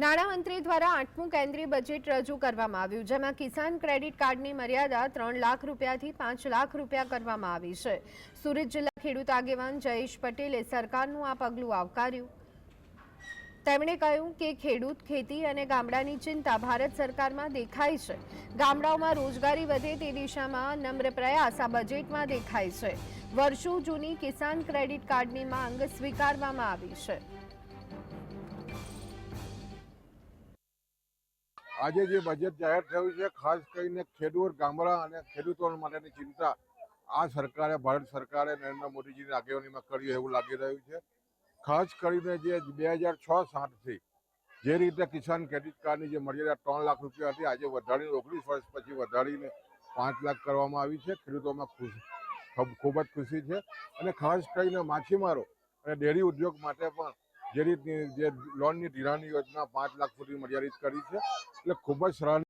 નાણામંત્રી દ્વારા આઠમું કેન્દ્રીય બજેટ રજૂ કરવામાં આવ્યું, જેમાં કિસાન ક્રેડિટ કાર્ડની મર્યાદા ત્રણ લાખ રૂપિયાથી પાંચ લાખ રૂપિયા કરવામાં આવી છે. સુરત જિલ્લા ખેડૂત આગેવાન જયેશ પટેલે સરકારનું આ પગલું આવકાર્યું. તેમણે કહ્યું કે ખેડૂત, ખેતી અને ગામડાની ચિંતા ભારત સરકારમાં દેખાય છે. ગામડાઓમાં રોજગારી વધે તે દિશામાં નમ્ર પ્રયાસ આ બજેટમાં દેખાય છે. વર્ષો જૂની કિસાન ક્રેડિટ કાર્ડની માંગ સ્વીકારવામાં આવી છે. આજે જે બજેટ જાહેર થયું છે, ખાસ કરીને ખેડૂત ગામડા અને ખેડૂતો માટેની ચિંતા આ સરકારે, ભારત સરકારે નરેન્દ્ર મોદીજીની આગેવાનીમાં કર્યું એવું લાગી રહ્યું છે. ખાસ કરીને જે બે હજાર છ સાતથી જે રીતે કિસાન ક્રેડિટ કાર્ડની જે મર્યાદા ત્રણ લાખ રૂપિયા હતી, આજે વધારીને ઓગણીસ વર્ષ પછી વધારીને પાંચ લાખ કરવામાં આવી છે. ખેડૂતોમાં ખુશ ખૂબ જ ખુશી છે. અને ખાસ કરીને માછીમારો અને ડેરી ઉદ્યોગ માટે પણ જે રીતની, જે લોનની ધિરાણની યોજના પાંચ લાખ સુધી મર્યાદિત કરી છે. એટલે ખૂબ જ સરાહનીય